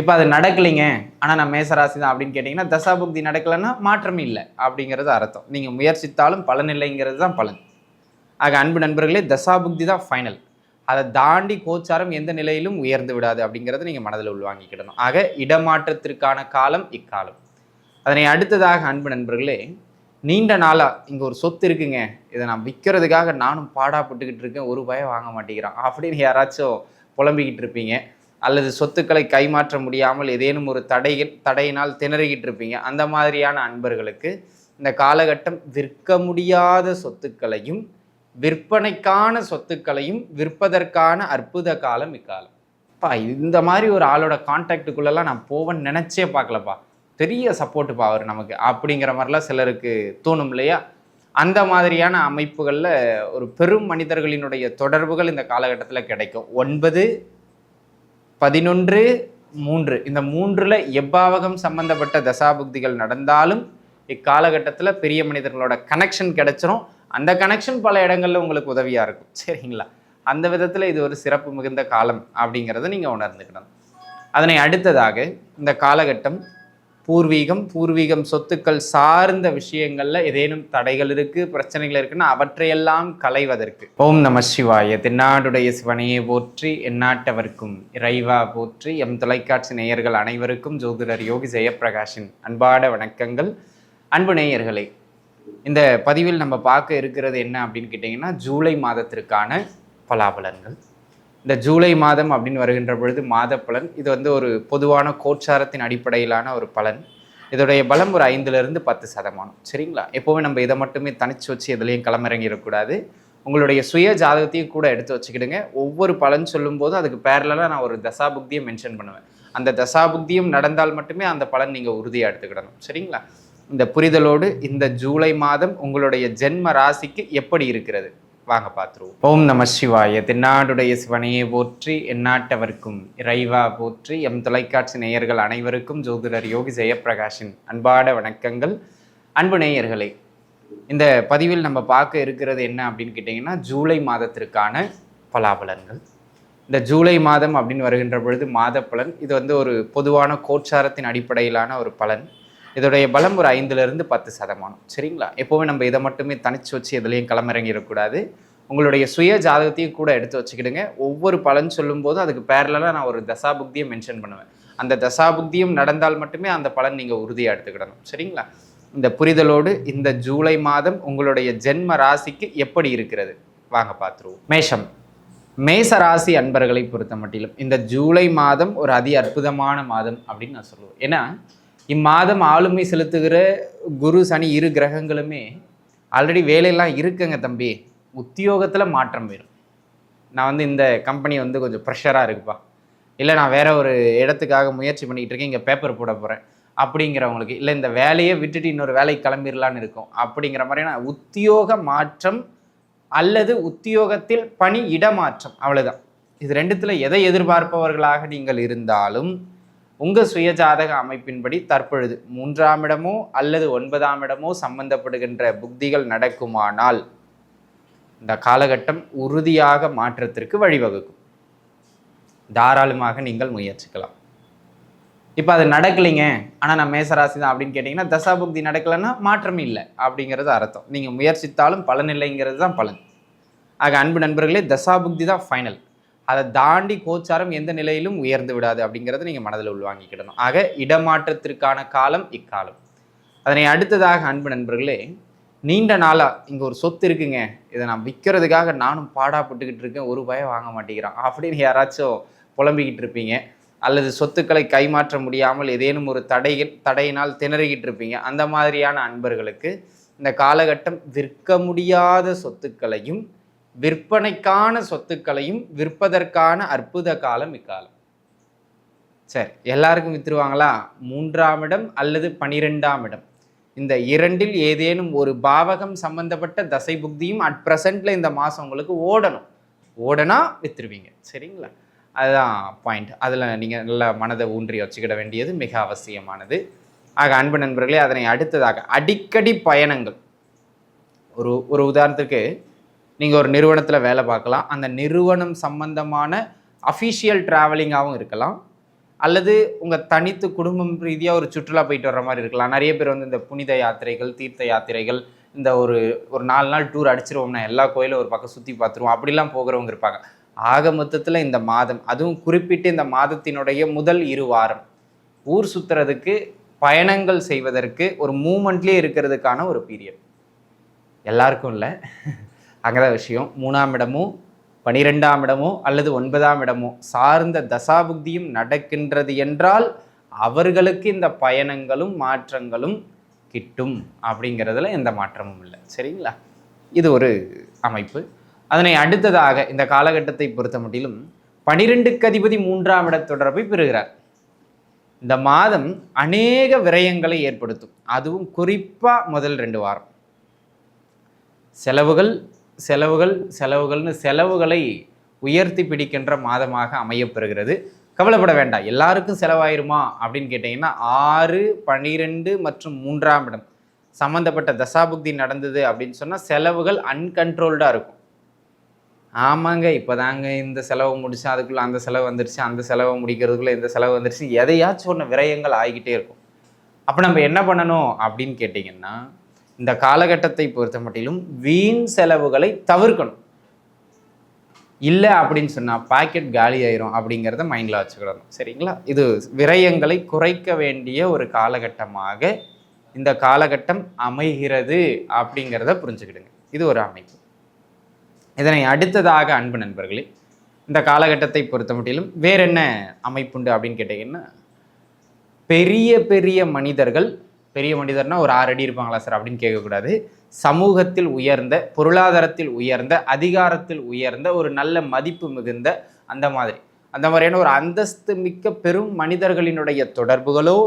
இப்போ அது நடக்கலைங்க. ஆனால் நான் மேசராசி தான் அப்படின்னு கேட்டிங்கன்னா தசாபுக்தி நடக்கலைன்னா மாற்றமே இல்லை அப்படிங்கிறது அர்த்தம். நீங்கள் முயற்சித்தாலும் பலன் இல்லைங்கிறது தான் பலன். ஆக அன்பு நண்பர்களே தசாபுக்தி தான் ஃபைனல் அதை தாண்டி கோச்சாரம் எந்த நிலையிலும் உயர்ந்து விடாது அப்படிங்கிறத நீங்கள் மனதில் உள்வாங்கிக்கிடணும் ஆக இடமாற்றத்திற்கான காலம் இக்காலம். அதனை அடுத்ததாக அன்பு நண்பர்களே நீண்ட நாளாக இங்கே ஒரு சொத்து இருக்குங்க. இதை நான் விற்கிறதுக்காக நானும் பாடாப்பட்டுக்கிட்டு இருக்கேன். ஒரு பயம் வாங்க மாட்டேங்கிறான். அப்படின்னு யாராச்சும் புலம்பிக்கிட்டு இருப்பீங்க. அல்லது சொத்துக்களை கைமாற்ற முடியாமல் ஏதேனும் ஒரு தடைகள் தடையினால் திணறிக்கிட்டு இருப்பீங்க அந்த மாதிரியான அன்பர்களுக்கு இந்த காலகட்டம் விற்க முடியாத சொத்துக்களையும் விற்பனைக்கான சொத்துக்களையும் விற்பதற்கான அற்புத காலம் இக்காலம். பா இந்த மாதிரி ஒரு ஆளோட கான்டாக்டுக்குள்ளெல்லாம் நான் போவேன்னு நினச்சே பார்க்கலப்பா. பெரிய சப்போர்ட்டுப்பா அவர் நமக்கு. அப்படிங்கிற மாதிரிலாம் சிலருக்கு தோணும் இல்லையா? அந்த மாதிரியான அமைப்புகளில் ஒரு பெரும் மனிதர்களினுடைய தொடர்புகள் இந்த காலகட்டத்தில் கிடைக்கும். ஒன்பது பதினொன்று மூன்று. இந்த மூன்றில் எவ்வாவகம் சம்பந்தப்பட்ட தசாபுக்திகள் நடந்தாலும் இக்காலகட்டத்தில் பெரிய மனிதர்களோட கனெக்ஷன் கிடைச்சிரும். அந்த கனெக்ஷன் பல இடங்களில் உங்களுக்கு உதவியாக இருக்கும். சரிங்களா? அந்த விதத்தில் இது ஒரு சிறப்பு மிகுந்த காலம் அப்படிங்கிறத நீங்கள் உணர்ந்துக்கணும். அதனை அடுத்ததாக இந்த காலகட்டம் பூர்வீகம் பூர்வீகம் சொத்துக்கள் சார்ந்த விஷயங்களில் ஏதேனும் தடைகள் இருக்குது பிரச்சனைகள் இருக்குன்னா அவற்றையெல்லாம் களைவதற்கு. ஓம் நம சிவாய. தென்னாடுடைய சிவனையை போற்றி எந்நாட்டவர்க்கும் இறைவா போற்றி எம் தொலைக்காட்சி நேயர்கள் அனைவருக்கும் ஜோதிடர் யோகி ஜெயப்பிரகாஷின் அன்பாட வணக்கங்கள். அன்பு நேயர்களே இந்த பதிவில் நம்ம பார்க்க இருக்கிறது என்ன அப்படின்னு கேட்டிங்கன்னா ஜூலை மாதத்திற்கான பலாபலன்கள். இந்த ஜூலை மாதம் அப்படின்னு வருகின்ற பொழுது மாத பலன் இது வந்து ஒரு பொதுவான கோச்சாரத்தின் அடிப்படையிலான ஒரு பலன். இதோடைய பலம் ஒரு ஐந்துலேருந்து பத்து சதமானம். சரிங்களா? எப்போவுமே நம்ம இதை மட்டுமே தனிச்சு வச்சு எதுலேயும் களமிறங்கிடக்கூடாது. உங்களுடைய சுய ஜாதகத்தையும் கூட எடுத்து வச்சுக்கிடுங்க. ஒவ்வொரு பலன் சொல்லும்போதும் அதுக்கு பேரலாக நான் ஒரு தசாபுக்தியை மென்ஷன் பண்ணுவேன். அந்த தசாபுக்தியும் நடந்தால் மட்டுமே அந்த பலன் நீங்கள் உறுதியாக எடுத்துக்கிடணும். சரிங்களா? இந்த புரிதலோடு இந்த ஜூலை மாதம் உங்களுடைய ஜென்ம ராசிக்கு எப்படி இருக்கிறது? வாங்க பார்த்துருவோம். ஓம் நம சிவாய. தென்னாடுடைய சிவனையே போற்றி எந்நாட்டவர்க்கும் இறைவா போற்றி எம் தொலைக்காட்சி நேயர்கள் அனைவருக்கும் ஜோதிடர் யோகி ஜெயப்பிரகாஷின் அன்பாட வணக்கங்கள். அன்பு நேயர்களே இந்த பதிவில் நம்ம பார்க்க இருக்கிறது என்ன அப்படின்னு கேட்டிங்கன்னா ஜூலை மாதத்திற்கான பலாபலன்கள். இந்த ஜூலை மாதம் அப்படின்னு வருகின்ற பொழுது மாத பலன் இது வந்து ஒரு பொதுவான கோச்சாரத்தின் அடிப்படையிலான ஒரு பலன். இதோடைய பலம் ஒரு ஐந்துலேருந்து பத்து சதமானம். சரிங்களா? எப்போவுமே நம்ம இதை மட்டுமே தனிச்சு வச்சு எதுலேயும் களமிறங்கிடக்கூடாது. உங்களுடைய சுய ஜாதகத்தையும் கூட எடுத்து வச்சுக்கிடுங்க. ஒவ்வொரு பலன் சொல்லும்போது அதுக்கு பேரலாக நான் ஒரு தசாபுக்தியை மென்ஷன் பண்ணுவேன். அந்த தசாபுக்தியும் நடந்தால் மட்டுமே அந்த பலன் நீங்கள் உறுதியாக எடுத்துக்கிடணும். சரிங்களா? இந்த புரிதலோடு இந்த ஜூலை மாதம் உங்களுடைய ஜென்ம ராசிக்கு எப்படி இருக்கிறது? வாங்க பார்த்துருவோம். மேஷம். மேச ராசி அன்பர்களை பொறுத்த மட்டிலும் இந்த ஜூலை மாதம் ஒரு அதி அற்புதமான மாதம் அப்படின்னு நான் சொல்லுவேன். ஏன்னா இம்மாதம் ஆளுமை செலுத்துகிற குரு சனி இரு கிரகங்களுமே ஆல்ரெடி வேலையெல்லாம் இருக்குங்க தம்பி. உத்தியோகத்தில் மாற்றம் வரும் நான் வந்து இந்த கம்பெனி வந்து கொஞ்சம் ப்ரெஷராக இருக்குப்பா. இல்லை நான் வேற ஒரு இடத்துக்காக முயற்சி பண்ணிக்கிட்டு இருக்கேன் இங்கே பேப்பர் போட போகிறேன் அப்படிங்கிறவங்களுக்கு. இல்லை இந்த வேலையை விட்டுட்டு இன்னொரு வேலைக்கு கிளம்பிடலான்னு இருக்கும். அப்படிங்கிற மாதிரியான உத்தியோக மாற்றம் அல்லது உத்தியோகத்தில் பணி இடமாற்றம். அவ்வளோதான் இது ரெண்டுத்தில் எதை எதிர்பார்ப்பவர்களாக நீங்கள் இருந்தாலும் உங்கள் சுயஜாதக அமைப்பின்படி தற்பொழுது மூன்றாம் இடமோ அல்லது ஒன்பதாம் இடமோ சம்பந்தப்படுகின்ற புக்திகள் நடக்குமானால் இந்த காலகட்டம் உறுதியாக மாற்றத்திற்கு வழிவகுக்கும். தாராளமாக நீங்கள் முயற்சிக்கலாம். இப்போ அது நடக்கலைங்க. ஆனால் நான் மேசராசி தான் அப்படின்னு கேட்டிங்கன்னா தசாபுக்தி நடக்கலைன்னா மாற்றம் இல்லை அப்படிங்கிறது அர்த்தம். நீங்கள் முயற்சித்தாலும் பலன் இல்லைங்கிறது தான் பலன். ஆக அன்பு நண்பர்களே தசாபுக்தி தான் ஃபைனல் அதை தாண்டி கோச்சாரம் எந்த நிலையிலும் உயர்ந்து விடாது அப்படிங்கிறத நீங்கள் மனதில் உள்வாங்கிக்கிடணும். ஆக இடமாற்றத்திற்கான காலம் இக்காலம். அதனை அடுத்ததாக அன்பு நண்பர்களே நீண்ட நாளாக இங்கே ஒரு சொத்து இருக்குங்க. இதை நான் விற்கிறதுக்காக நானும் பாடாப்பட்டுக்கிட்டு இருக்கேன். ஒரு பயம் வாங்க மாட்டேங்கிறான். அப்படின்னு யாராச்சும் புலம்பிக்கிட்டு இருப்பீங்க. அல்லது சொத்துக்களை கைமாற்ற முடியாமல் ஏதேனும் ஒரு தடைகள் தடையினால் திணறிக்கிட்டு இருப்பீங்க. அந்த மாதிரியான அன்பர்களுக்கு இந்த காலகட்டம் விற்க முடியாத சொத்துக்களையும் விற்பனைக்கான சொத்துக்களையும் விற்பதற்கான அற்புத காலம் இக்காலம். சரி எல்லாருக்கும் வித்துருவாங்களா? மூன்றாம் இடம் அல்லது பனிரெண்டாம் இடம்? இந்த இரண்டில் ஏதேனும் ஒரு பாவகம் சம்பந்தப்பட்ட தசை புக்தியும் அட் ப்ரெசண்ட்ல இந்த மாதம் உங்களுக்கு ஓடணும். ஓடனா வித்துருவீங்க. சரிங்களா? அதுதான் பாயிண்ட் அதில் நீங்கள் நல்ல மனதை ஊன்றி வச்சுக்கிட வேண்டியது மிக அவசியமானது. ஆக அன்பு நண்பர்களே அதனை அடுத்ததாக அடிக்கடி பயணங்கள். ஒரு ஒரு உதாரணத்துக்கு நீங்கள் ஒரு நிறுவனத்தில் வேலை பார்க்கலாம். அந்த நிறுவனம் சம்பந்தமான அஃபிஷியல் ட்ராவலிங்காகவும் இருக்கலாம். அல்லது உங்கள் தனித்து குடும்பம் ரீதியாக ஒரு சுற்றுலா போயிட்டு வர மாதிரி இருக்கலாம். நிறைய பேர் வந்து இந்த புனித யாத்திரைகள் தீர்த்த யாத்திரைகள் இந்த ஒரு ஒரு நாலு நாள் டூர் அடிச்சிருவோம்னா எல்லா கோயிலும் ஒரு பக்கம் சுற்றி பார்த்துருவோம். அப்படிலாம் போகிறவங்க இருப்பாங்க. ஆக மொத்தத்தில் இந்த மாதம் அதுவும் குறிப்பிட்டு இந்த மாதத்தினுடைய முதல் இரு வாரம். ஊர் சுற்றுறதுக்கு பயணங்கள் செய்வதற்கு ஒரு மூமெண்ட்லேயே இருக்கிறதுக்கான ஒரு பீரியட் எல்லாருக்கும் இல்லை. அங்கதான் விஷயம். மூணாம் இடமோ பனிரெண்டாம் இடமோ அல்லது ஒன்பதாம் இடமோ சார்ந்த தசாபுக்தியும் நடக்கின்றது என்றால் அவர்களுக்கு இந்த பயணங்களும் மாற்றங்களும் கிட்டும் அப்படிங்கிறதுல எந்த மாற்றமும் இல்லை. சரிங்களா? இது ஒரு அமைப்பு. அதனை அடுத்ததாக இந்த காலகட்டத்தை பொறுத்த மட்டிலும் பனிரெண்டுக்கு அதிபதி மூன்றாம் இட தொடர்பை பெறுகிறார். இந்த மாதம் அநேக விரயங்களை ஏற்படுத்தும். அதுவும் குறிப்பாக முதல் ரெண்டு வாரம். செலவுகள் செலவுகள் செலவுகள்னு செலவுகளை உயர்த்தி பிடிக்கின்ற மாதமாக அமையப்பெறுகிறது. கவலைப்பட வேண்டாம். எல்லாருக்கும் செலவாயிருமா அப்படின்னு கேட்டிங்கன்னா ஆறு பன்னிரெண்டு மற்றும் மூன்றாம் இடம். சம்மந்தப்பட்ட தசாபுக்தி நடந்தது அப்படின்னு சொன்னால் செலவுகள் அன்கண்ட்ரோல்டாக இருக்கும். ஆமாங்க இப்போ தாங்க இந்த செலவு முடிச்சு அதுக்குள்ளே அந்த செலவு வந்துருச்சு அந்த செலவை முடிக்கிறதுக்குள்ளே இந்த செலவு வந்துருச்சு எதையாச்சும் ஒன்று விரயங்கள் ஆகிக்கிட்டே இருக்கும். அப்போ நம்ம என்ன பண்ணணும் அப்படின்னு கேட்டிங்கன்னா இந்த காலகட்டத்தை பொறுத்த மட்டிலும் வீண் செலவுகளை தவிர்க்கணும். இல்லை அப்படின்னு சொன்னால் பாக்கெட் காலி ஆயிரும் அப்படிங்கிறத மைண்டில் வச்சுக்கிடணும். சரிங்களா? இது விரயங்களை குறைக்க வேண்டிய ஒரு காலகட்டமாக இந்த காலகட்டம் அமைகிறது அப்படிங்கிறத புரிஞ்சுக்கிடுங்க. இது ஒரு அமைப்பு. இதனை அடுத்ததாக அன்பு நண்பர்களே இந்த காலகட்டத்தை பொறுத்த மட்டிலும் வேற என்ன அமைப்புண்டு அப்படின்னு கேட்டிங்கன்னா பெரிய பெரிய மனிதர்கள் பெரிய மனிதர்னா ஒரு ஆறு அடி இருப்பாங்களா சார் அப்படின்னு கேட்கக்கூடாது. சமூகத்தில் உயர்ந்த பொருளாதாரத்தில் உயர்ந்த அதிகாரத்தில் உயர்ந்த ஒரு நல்ல மதிப்பு மிகுந்த அந்த மாதிரி. அந்த மாதிரியான ஒரு அந்தஸ்து மிக்க பெரும் மனிதர்களினுடைய தொடர்புகளோ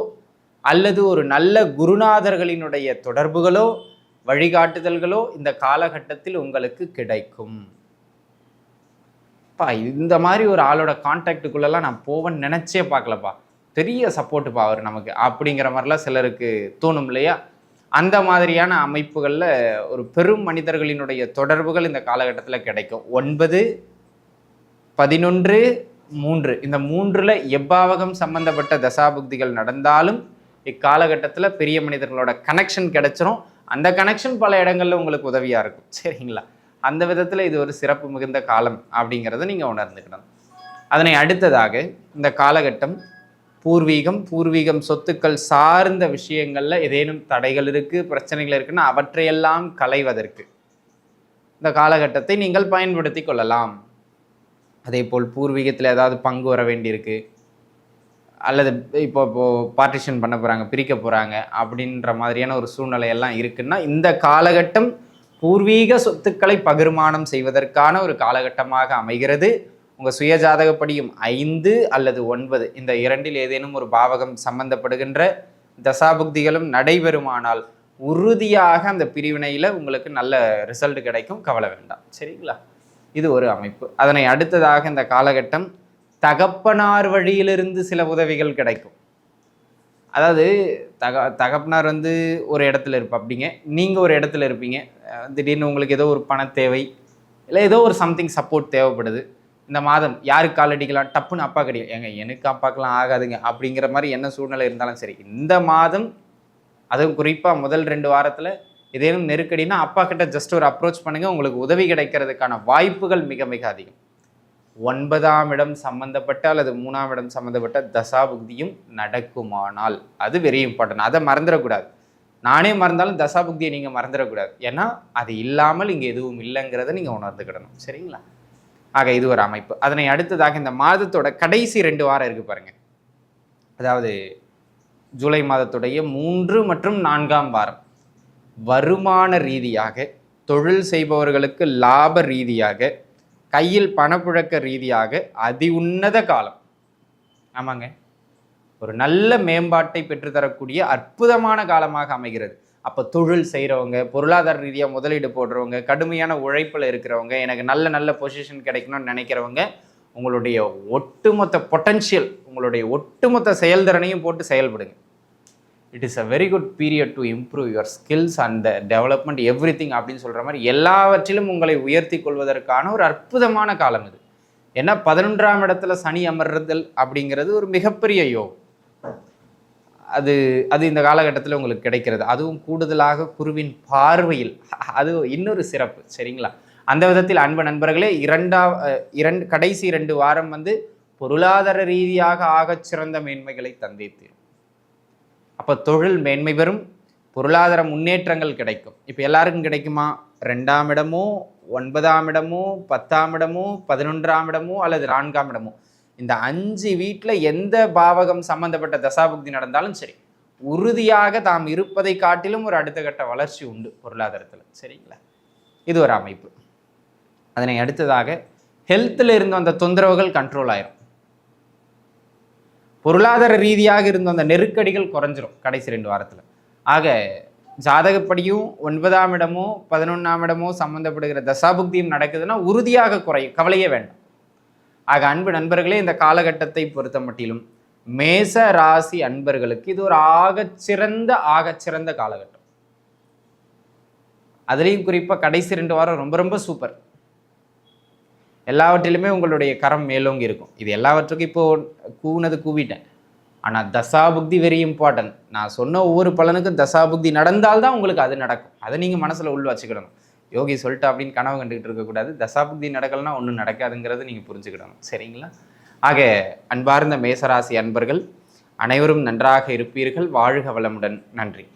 அல்லது ஒரு நல்ல குருநாதர்களினுடைய தொடர்புகளோ வழிகாட்டுதல்களோ இந்த காலகட்டத்தில் உங்களுக்கு கிடைக்கும். பா இந்த மாதிரி ஒரு ஆளோட கான்டாக்டுக்குள்ளெல்லாம் நான் போவேன்னு நினச்சே பார்க்கலப்பா. பெரிய சப்போர்ட் அவர் நமக்கு. அப்படிங்கிற மாதிரிலாம் சிலருக்கு தோணும் இல்லையா? அந்த மாதிரியான அமைப்புகளில் ஒரு பெரும் மனிதர்களினுடைய தொடர்புகள் இந்த காலகட்டத்தில் கிடைக்கும். ஒன்பது பதினொன்று மூன்று. இந்த மூன்றில் எவ்வாவகம் சம்பந்தப்பட்ட தசாபுக்திகள் நடந்தாலும் இக்காலகட்டத்தில் பெரிய மனிதர்களோட கனெக்ஷன் கிடைச்சிரும். அந்த கனெக்ஷன் பல இடங்களில் உங்களுக்கு உதவியாக இருக்கும். சரிங்களா? அந்த விதத்தில் இது ஒரு சிறப்பு மிகுந்த காலம் அப்படிங்கிறத நீங்கள் உணர்ந்துக்கணும். அதனை அடுத்ததாக இந்த காலகட்டம் பூர்வீகம் பூர்வீகம் சொத்துக்கள் சார்ந்த விஷயங்களில் ஏதேனும் தடைகள் இருக்குது பிரச்சனைகள் இருக்குன்னா அவற்றையெல்லாம் களைவதற்கு. இந்த காலகட்டத்தை நீங்கள் பயன்படுத்தி கொள்ளலாம். அதே போல் பூர்வீகத்தில் ஏதாவது பங்கு வர வேண்டியிருக்கு. அல்லது இப்போ இப்போது பார்ட்டிஷன் பண்ண போகிறாங்க பிரிக்க போகிறாங்க அப்படின்ற மாதிரியான ஒரு சூழ்நிலை எல்லாம் இருக்குன்னா இந்த காலகட்டம் பூர்வீக சொத்துக்களை பகிர்மானம் செய்வதற்கான ஒரு காலகட்டமாக அமைகிறது. உங்கள் சுயஜாதகப்படியும் ஐந்து அல்லது ஒன்பது இந்த இரண்டில் ஏதேனும் ஒரு பாவகம் சம்பந்தப்படுகின்ற தசாபுக்திகளும் நடைபெறுமானால் உறுதியாக அந்த பிரிவினையில் உங்களுக்கு நல்ல ரிசல்ட் கிடைக்கும். கவலை வேண்டாம். சரிங்களா? இது ஒரு அமைப்பு. அதனை அடுத்ததாக இந்த காலகட்டம் தகப்பனார் வழியிலிருந்து சில உதவிகள் கிடைக்கும். அதாவது தக தகப்பனார் வந்து ஒரு இடத்துல இருப்பாப்பிங்க நீங்கள் ஒரு இடத்துல இருப்பீங்க. திடீர்னு உங்களுக்கு ஏதோ ஒரு பண தேவை இல்லை ஏதோ ஒரு சம்திங் சப்போர்ட் தேவைப்படுது. இந்த மாதம் யாருக்கு கால் அடிக்கலாம்? டப்புன்னு அப்பா கிடையாது ஏங்க எனக்கு அப்பாக்கெல்லாம் ஆகாதுங்க. அப்படிங்கிற மாதிரி என்ன சூழ்நிலை இருந்தாலும் சரி இந்த மாதம் அதுவும் குறிப்பாக முதல் ரெண்டு வாரத்தில் ஏதேனும் நெருக்கடினா அப்பா கிட்ட ஜஸ்ட் ஒரு அப்ரோச் பண்ணுங்கள் உங்களுக்கு உதவி கிடைக்கிறதுக்கான வாய்ப்புகள் மிக மிக அதிகம். ஒன்பதாம் இடம் சம்மந்தப்பட்ட அல்லது மூணாம் இடம் சம்மந்தப்பட்ட தசாபுக்தியும் நடக்குமானால் அது வெரி இம்பார்ட்டன்ட் அதை மறந்துடக்கூடாது. நானே மறந்தாலும் தசாபுக்தியை நீங்கள் மறந்துடக்கூடாது. ஏன்னா அது இல்லாமல் இங்கே எதுவும் இல்லைங்கிறத நீங்கள் உணர்ந்துக்கிடணும். சரிங்களா? ஆக இது ஒரு அமைப்பு. அதனை அடுத்ததாக இந்த மாதத்தோட கடைசி ரெண்டு வாரம் இருக்கு பாருங்க. அதாவது ஜூலை மாதத்துடைய மூன்று மற்றும் நான்காம் வாரம். வருமான ரீதியாக தொழில் செய்பவர்களுக்கு லாப ரீதியாக கையில் பணப்புழக்க ரீதியாக அதி உன்னத காலம். ஆமாங்க. ஒரு நல்ல மேம்பாட்டை பெற்றுத்தரக்கூடிய அற்புதமான காலமாக அமைகிறது. அப்போ தொழில் செய்கிறவங்க பொருளாதார ரீதியாக முதலீடு போடுறவங்க கடுமையான உழைப்பில் இருக்கிறவங்க எனக்கு நல்ல நல்ல பொசிஷன் கிடைக்கணும்னு நினைக்கிறவங்க உங்களுடைய ஒட்டுமொத்த பொட்டன்ஷியல் உங்களுடைய ஒட்டுமொத்த செயல்திறனையும் போட்டு செயல்படுங்க. It is a very good period to improve your skills and the development everything அப்படின்னு சொல்கிற மாதிரி எல்லாவற்றிலும் உங்களை உயர்த்தி கொள்வதற்கான ஒரு அற்புதமான காலம் இது. ஏன்னா பதினொன்றாம் இடத்துல சனி அமர்றதல் அப்படிங்கிறது ஒரு மிகப்பெரிய யோகம். அது அது இந்த காலகட்டத்தில் உங்களுக்கு கிடைக்கிறது. அதுவும் கூடுதலாக குருவின் பார்வையில். அது இன்னொரு சிறப்பு சரிங்களா? அந்த விதத்தில் அன்பு நண்பர்களே இரண்டா இரண்டு கடைசி இரண்டு வாரம் வந்து பொருளாதார ரீதியாக ஆகச் சிறந்த மேன்மைகளை தந்தே அப்போ தொழில் மேன்மை பெறும் பொருளாதார முன்னேற்றங்கள் கிடைக்கும். இப்போ எல்லாருக்கும் கிடைக்குமா? ரெண்டாம் இடமோ ஒன்பதாம் இடமோ பத்தாம் இடமோ பதினொன்றாம் இடமோ அல்லது நான்காம் இடமோ? இந்த அஞ்சு வீட்டில் எந்த பாவகம் சம்பந்தப்பட்ட தசாபுக்தி நடந்தாலும் சரி உறுதியாக தாம் இருப்பதை காட்டிலும் ஒரு அடுத்த கட்ட வளர்ச்சி உண்டு பொருளாதாரத்தில். சரிங்களா? இது ஒரு அமைப்பு. அதனை அடுத்ததாக ஹெல்த்தில் இருந்த அந்த தொந்தரவுகள் கண்ட்ரோல் ஆயிரும். பொருளாதார ரீதியாக இருந்த அந்த நெருக்கடிகள் குறைஞ்சிரும் கடைசி ரெண்டு வாரத்தில். ஆக ஜாதகப்படியும் ஒன்பதாம் இடமோ பதினொன்றாம் இடமோ சம்மந்தப்படுகிற தசாபுக்தியும் நடக்குதுன்னா உறுதியாக குறையும் கவலையே வேண்டாம். ஆக அன்பு நண்பர்களே இந்த காலகட்டத்தை பொறுத்த மட்டிலும் மேச ராசி அன்பர்களுக்கு இது ஒரு ஆகச்சிறந்த ஆகச்சிறந்த காலகட்டம். அதுலேயும் குறிப்பாக கடைசி ரெண்டு வாரம் ரொம்ப ரொம்ப சூப்பர். எல்லாவற்றிலுமே உங்களுடைய கரம் மேலோங்கி இருக்கும். இது எல்லாவற்றுக்கும் இப்போ கூனது கூவிட்டேன். ஆனால் தசாபுக்தி வெரி இம்பார்ட்டன்ட் நான் சொன்ன ஒவ்வொரு பலனுக்கும் தசாபுக்தி நடந்தால்தான் உங்களுக்கு அது நடக்கும். அதை நீங்கள் மனசில் உள் வச்சுக்கிடணும் யோகி சொல்லிட்டு அப்படின்னு கனவு கண்டுகிட்டு இருக்கக்கூடாது தசாபுக்தி நடக்கலைன்னா ஒன்றும் நடக்காதுங்கிறது நீங்கள் புரிஞ்சுக்கிடணும். சரிங்களா? ஆக அன்பார்ந்த மேசராசி அன்பர்கள் அனைவரும் நன்றாக இருப்பீர்கள். வாழ்க வளமுடன். நன்றி.